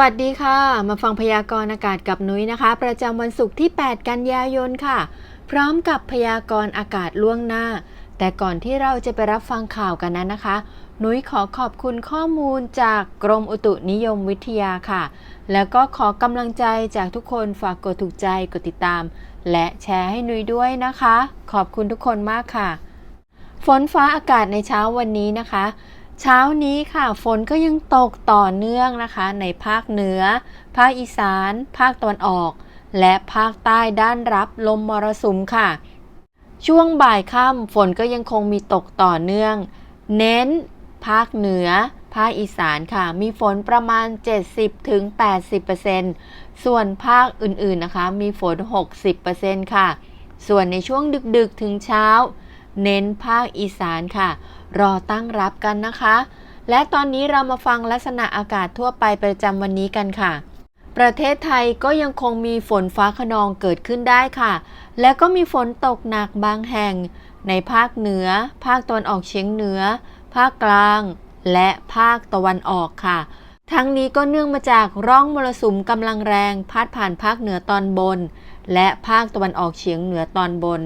วัสดีค่ะ มาฟังพยากรณ์อากาศกับนุ้ยนะคะ ประจำวันศุกร์ที่ 8 กันยายนค่ะ พร้อมกับพยากรณ์อากาศล่วงหน้า แต่ก่อนที่เราจะไปรับฟังข่าวกันนั้นนะคะ นุ้ยขอขอบคุณข้อมูลจากกรมอุตุนิยมวิทยาค่ะ แล้วก็ขอกำลังใจจากทุกคนฝากกดถูกใจกดติดตาม และแชร์ให้นุ้ยด้วยนะคะ ขอบคุณทุกคนมากค่ะ ฝนฟ้าอากาศในเช้าวันนี้นะคะ เช้านี้ค่ะฝนก็ยังตกต่อเนื่องนะคะ ในภาคเหนือ ภาคอีสาน ภาคตะวันออก และภาคใต้ด้านรับลมมรสุมค่ะ ช่วงบ่ายค่ำฝนก็ยังคงมีตกต่อเนื่อง เน้น ภาคเหนือ ภาคอีสานค่ะ มีฝนประมาณ 70-80%ส่วนภาคอื่นๆนะคะ มีฝน 60%ค่ะ ส่วนในช่วงดึกๆถึงเช้า เน้นภาคอีสานค่ะ รอตั้งรับกันนะคะ และตอนนี้เรามาฟังลักษณะอากาศทั่วไปประจำวันนี้กันค่ะ ประเทศไทยก็ยังคงมีฝนฟ้าขนองเกิดขึ้นได้ค่ะ และก็มีฝนตกหนักบางแห่ง ในภาคเหนือ ภาคตะวันออกเฉียงเหนือ ภาคกลาง และภาคตะวันออกค่ะทั้งนี้ก็เนื่องมาจากร่องมรสุมกำลังแรงพาดผ่านภาคเหนือตอนบน และภาคตะวันออกเฉียงเหนือตอนบน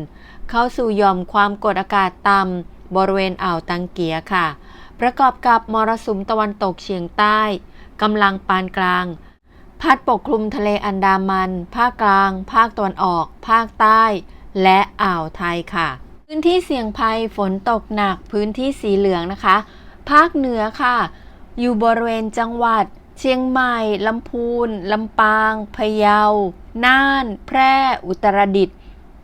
เข้าสู่ยอมความกดอากาศต่ำบริเวณอ่าวตังเกียค่ะ ประกอบกับมรสุมตะวันตกเฉียงใต้กำลังปานกลาง พัดปกคลุมทะเลอันดามัน ภาคกลาง ภาคตะวันออก ภาคใต้ และอ่าวไทยค่ะ พื้นที่เสี่ยงภัยฝนตกหนักพื้นที่สีเหลืองนะคะ ภาคเหนือค่ะ อยู่บริเวณจังหวัด เชียงใหม่ ลำพูน ลำปาง พะเยา น่าน แพร่ อุตรดิตถ์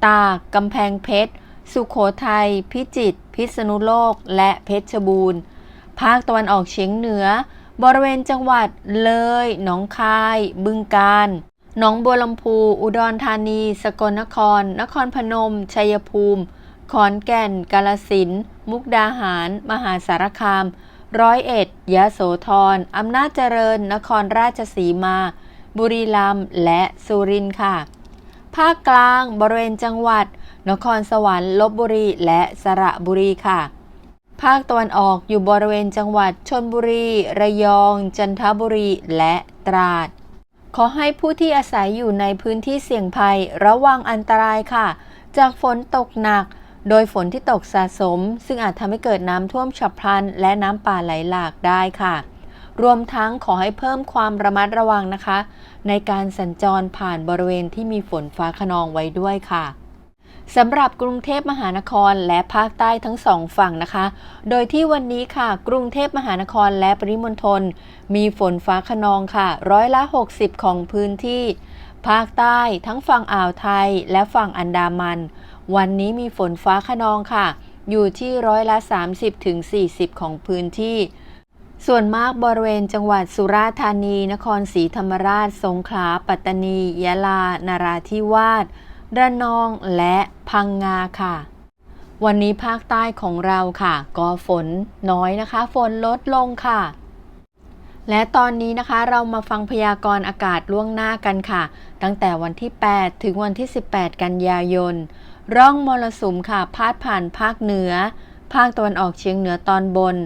ตาก กำแพงเพชร สุขโขทัย พิจิตร พิษณุโลก และเพชรบูรณ์ ภาคตะวันออกเฉียงเหนือ บริเวณจังหวัดเลย หนองคาย บึงกาฬ หนองบัวลำพู อุดรธานี สกลนคร นครพนม ชัยภูมิ ขอนแก่น กาลสินธุ์มุกดาหาร มหาสารคาม ร้อยเอ็ดยะโสธรอำนาจเจริญ นครราชสีมา บุรีรัมย์และสุรินทร์ค่ะ ภาคกลางบริเวณจังหวัด นครสวรรค์ลบบุรีและสระบุรีค่ะ ภาคตะวันออกอยู่บริเวณจังหวัดชนบุรี ระยอง จันทบุรีและตราด ขอให้ผู้ที่อาศัยอยู่ในพื้นที่เสี่ยงภัยระวังอันตรายค่ะ จากฝนตกหนัก โดยฝนที่ตกสะสม ซึ่งอาจทำให้เกิดน้ำท่วมฉับพลัน และน้ำป่าไหลหลากได้ค่ะ รวมทั้งขอให้เพิ่มความระมัดระวังนะคะ ในการสัญจรผ่านบริเวณที่มีฝนฟ้าขนองไว้ด้วยค่ะสำหรับกรุงเทพมหานครและภาคใต้ทั้งสองฝั่งนะคะ โดยที่วันนี้ค่ะ กรุงเทพมหานครและปริมณฑลมีฝนฟ้าขนองค่ะ ร้อยละ 60 ของพื้นที่ ภาคใต้ทั้งฝั่งอ่าวไทยและฝั่งอันดามัน วันนี้มีฝนฟ้าขนองค่ะ อยู่ที่ร้อยละ 30ถึง40 ของพื้นที่ ส่วนมากบริเวณจังหวัดสุราษฎร์ธานี นครศรีธรรมราช สงขลา ปัตตานี ยะลา นาราธิวาส ระนอง และพังงาค่ะ วันนี้ภาคใต้ของเราค่ะ ก็ฝนน้อยนะคะ ฝนลดลงค่ะ และตอนนี้นะคะเรามาฟังพยากรณ์อากาศล่วงหน้ากันค่ะ ตั้งแต่วันที่ 8 ถึงวันที่ 18 กันยายน ร่องมรสุมค่ะพาดผ่านภาคเหนือ ภาคตะวันออกเฉียงเหนือตอนบน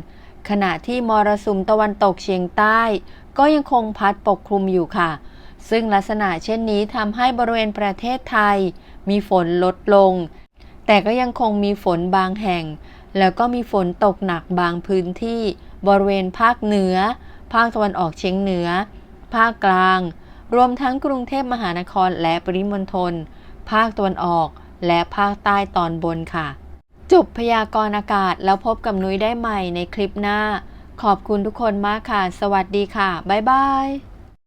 ขณะที่มรสุมตะวันตกเฉียงใต้ ก็ยังคงพัดปกคลุมอยู่ค่ะ ซึ่งลักษณะเช่นนี้ทำให้บริเวณประเทศไทย มีฝนลดลง แต่ก็ยังคงมีฝนบางแห่ง แล้วก็มีฝนตกหนักบางพื้นที่ บริเวณภาคเหนือ ภาคตะวันออกเฉียงเหนือ ภาคกลาง รวมทั้งกรุงเทพมหานครและปริมณฑล ภาคตะวันออก และภาคใต้ตอนบนค่ะ จบพยากรณ์อากาศแล้วพบกับนุ้ยได้ใหม่ในคลิปหน้า ขอบคุณทุกคนมากค่ะ สวัสดีค่ะ บ๊ายบาย